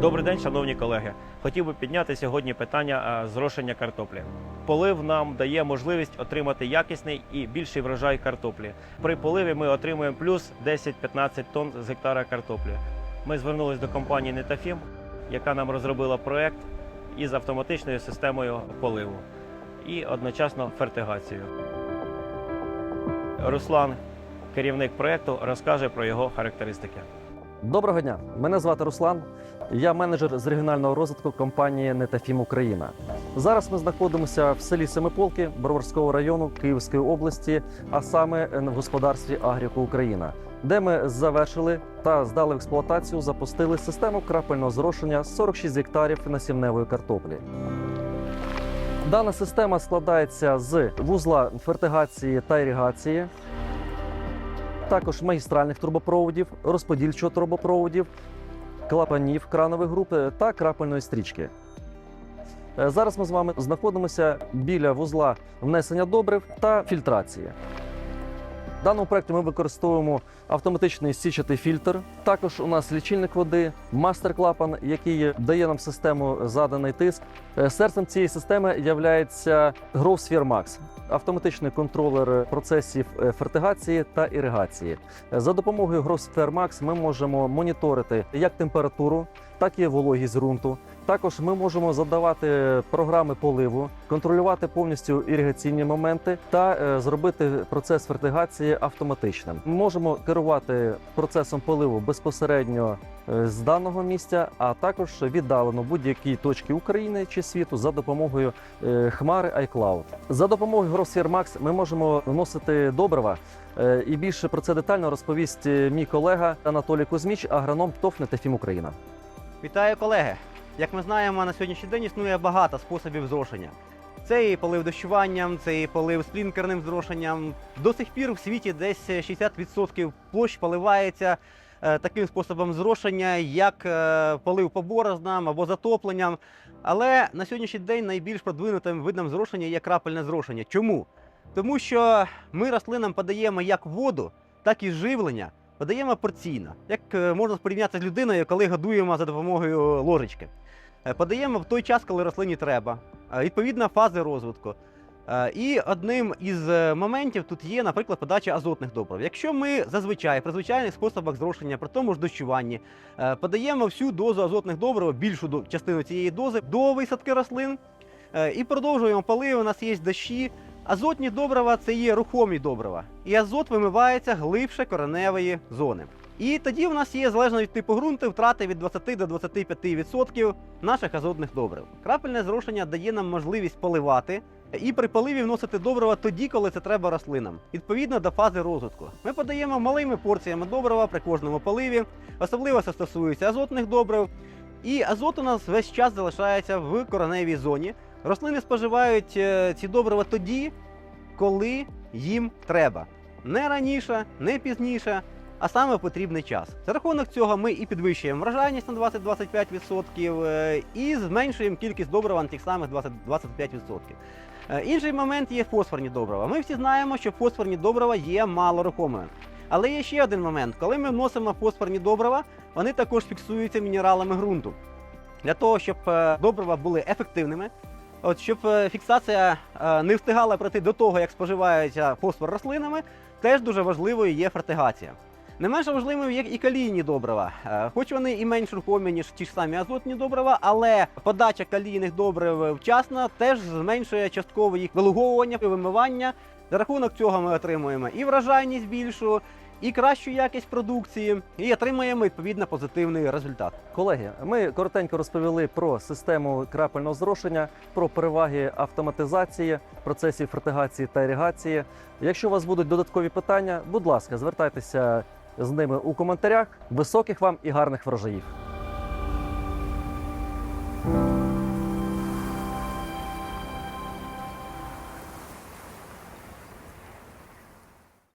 Добрий день, шановні колеги. Хотів би підняти сьогодні питання зрошення картоплі. Полив нам дає можливість отримати якісний і більший врожай картоплі. При поливі ми отримуємо плюс 10-15 тонн з гектара картоплі. Ми звернулись до компанії Нетафім, яка нам розробила проект із автоматичною системою поливу і одночасно фертигацією. Руслан, керівник проекту, розкаже про його характеристики. Доброго дня, мене звати Руслан. Я менеджер з регіонального розвитку компанії Нетафім Україна. Зараз ми знаходимося в селі Семиполки Броварського району Київської області, а саме в господарстві Агріко Україна, де ми завершили та здали в експлуатацію, запустили систему крапельного зрошення 46 гектарів насівневої картоплі. Дана система складається з вузла фертигації та іригації, також магістральних трубопроводів, розподільчого трубопроводів, клапанів кранових груп та крапельної стрічки. Е, Зараз ми з вами знаходимося біля вузла внесення добрив та фільтрації. В даному проєкті ми використовуємо автоматичний січатий фільтр. Також у нас лічильник води, мастер-клапан, який дає нам систему заданий тиск. Е, Серцем цієї системи є GrowSphere Max автоматичний контролер процесів е, фертигації та іригації. За допомогою GrowSphere Max ми можемо моніторити як температуру, так і вологість ґрунту. Також ми можемо задавати програми поливу, контролювати повністю іригаційні моменти та е, зробити процес фертигації автоматичним. Ми можемо керувати процесом поливу безпосередньо е, з даного місця, а також віддалено будь-якій точки України чи світу за допомогою хмари iCloud. За допомогою GrowSphere Max ми можемо вносити добрива. Е, І більше про це детально розповість е, мій колега Анатолій Кузьміч, агроном ТОВ «Нетефім Україна. Вітаю, колеги! Як ми знаємо, на сьогоднішній день існує багато способів зрошення. Це і полив дощуванням, це і полив сплінкерним зрошенням. До сих пір в світі десь 60% площ поливається таким способом зрошення, як е, полив по борознам або затопленням. Але на сьогоднішній день найбільш продвинутим видом зрошення є крапельне зрошення. Чому? Тому що ми рослинам подаємо як воду, так і живлення подаємо порційно. Як е, можна порівняти з людиною, коли годуємо за допомогою ложечки. Е, Подаємо в той час, коли рослині треба. Е, Відповідно, фази розвитку. Е, І одним із е, моментів тут є, наприклад, подача азотних добрив. Якщо ми зазвичай при звичайних способах зрошення, при тому ж дощуванні, е, подаємо всю дозу азотних добрив, більшу частину цієї дози до висадки рослин і продовжуємо полив, у нас є дощі. Азотні добрива це є рухомі добрива, і азот вимивається глибше кореневої зони. І тоді в нас є залежно від типу ґрунту втрати від 20 до 25% наших азотних добрив. Крапельне зрошення дає нам можливість поливати і при поливі вносити добрива тоді, коли це треба рослинам, відповідно до фази розвитку. Ми подаємо малими порціями добрива при кожному поливі, особливо це стосується азотних добрив. І азот у нас весь час залишається в кореневій зоні. Рослини споживають е, ці добрива тоді, коли їм треба. Не раніше, не пізніше, а саме потрібний час. За рахунок цього ми і підвищуємо врожайність на 20-25% е, і зменшуємо кількість добрива на тих самих 20-25%. Е, Інший момент є фосфорні добрива. Ми всі знаємо, що фосфорні добрива є малорухомими. Але є ще один момент: коли ми вносимо фосфорні добрива, вони також фіксуються мінералами ґрунту. Для того, щоб е, добрива були ефективними, От щоб е, фіксація не встигала пройти до того, як споживається фосфор рослинами, теж дуже важливою є фертигація. Не менше важливою є і калійні добрива. Е, Хоч вони і менш рухомі, ніж ті ж самі азотні добрива, але подача калійних добрив вчасно теж зменшує частково їх вилуговування вимивання. За рахунок цього ми отримуємо і вражайність більшу, і кращу якість продукції, і отримуємо відповідно позитивний результат. Колеги, ми коротенько розповіли про систему крапельного зрошення, про переваги автоматизації процесів фертигації та іригації. Якщо у вас будуть додаткові питання, будь ласка, звертайтеся з ними у коментарях. Високих вам і гарних врожаїв.